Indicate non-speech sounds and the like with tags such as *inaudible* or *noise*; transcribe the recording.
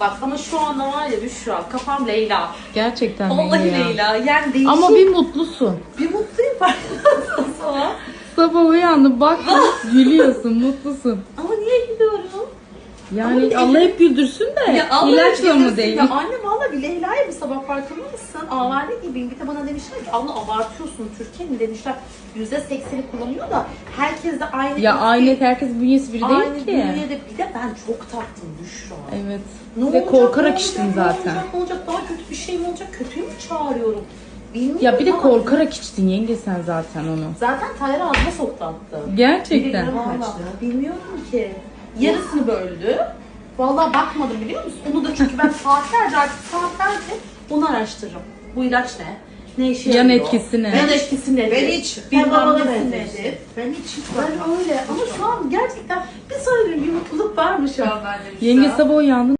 Bak ama şu anda var ya Büşra kafam Leyla. Gerçekten Vallahi ya. Leyla. Yani değişik. Ama bir mutlusun. bir mutluyum? *laughs* Sabah uyandın bak gülüyorsun, mutlusun. Ama? Yani Ama Allah hep güldürsün de Ya Allah ilaçla mı değil? Ya anne valla bir Leyla'ya bir sabah farkında mısın? Avare gibiyim. Bir de bana demişler ki abla abartıyorsun Türkiye'nin demişler. Yüzde sekseni kullanıyor da herkes de aynı. Ya aynı herkes bünyesi bir Aynı değil ki. bünyede bir de ben çok taktım Büşra. Evet. Ne de olacak, korkarak olacak, zaten. Ne olacak, ne olacak, daha kötü bir şey mi olacak, kötüyü mü çağırıyorum? Bilmiyorum Ya bir de ama korkarak içtin yenge sen zaten onu. Zaten Tayyar ağzıma soktu attı. Gerçekten. Bilmiyorum ki. Yarısını böldü. Vallahi bakmadım biliyor musun? Onu da çünkü ben saatlerce artık saatlerce onu araştırırım. Bu ilaç ne? Ne işe Yan yarıyor? etkisi ne? Yan etkisi nedir? Ben hiç Bilmem benziyorsun. nedir? Ben hiç hiç Ben öyle ama şu an gerçekten bir söyleyeyim bir mutluluk var mı şu an bende? Yenge sabah uyandın